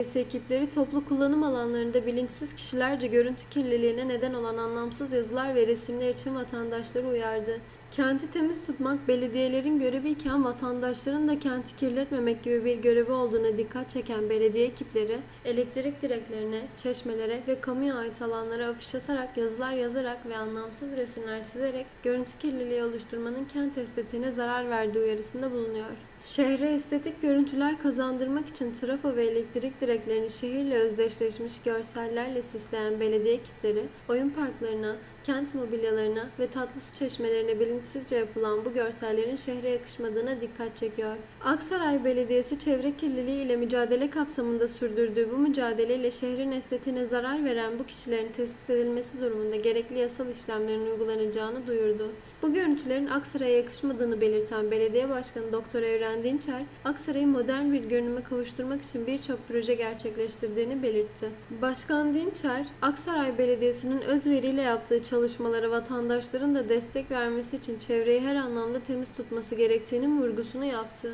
Belediyesi ekipleri toplu kullanım alanlarında bilinçsiz kişilerce görüntü kirliliğine neden olan anlamsız yazılar ve resimler için vatandaşları uyardı. Kenti temiz tutmak belediyelerin göreviyken vatandaşların da kenti kirletmemek gibi bir görevi olduğuna dikkat çeken belediye ekipleri elektrik direklerine, çeşmelere ve kamuya ait alanlara afiş asarak yazılar yazarak ve anlamsız resimler çizerek görüntü kirliliği oluşturmanın kent estetiğine zarar verdiği uyarısında bulunuyor. Şehre estetik görüntüler kazandırmak için trafo ve elektrik direklerini şehirle özdeşleşmiş görsellerle süsleyen belediye ekipleri, oyun parklarına, kent mobilyalarına ve tatlı su çeşmelerine bilinçsizce yapılan bu görsellerin şehre yakışmadığına dikkat çekiyor. Aksaray Belediyesi çevre kirliliği ile mücadele kapsamında sürdürdüğü bu mücadeleyle şehrin estetiğine zarar veren bu kişilerin tespit edilmesi durumunda gerekli yasal işlemlerin uygulanacağını duyurdu. Bu görüntülerin Aksaray'a yakışmadığını belirten Belediye Başkanı Doktor Evren Dinçer, Aksaray'ı modern bir görünüme kavuşturmak için birçok proje gerçekleştirdiğini belirtti. Başkan Dinçer, Aksaray Belediyesi'nin özveriyle yaptığı çalışmalara vatandaşların da destek vermesi için çevreyi her anlamda temiz tutması gerektiğinin vurgusunu yaptı.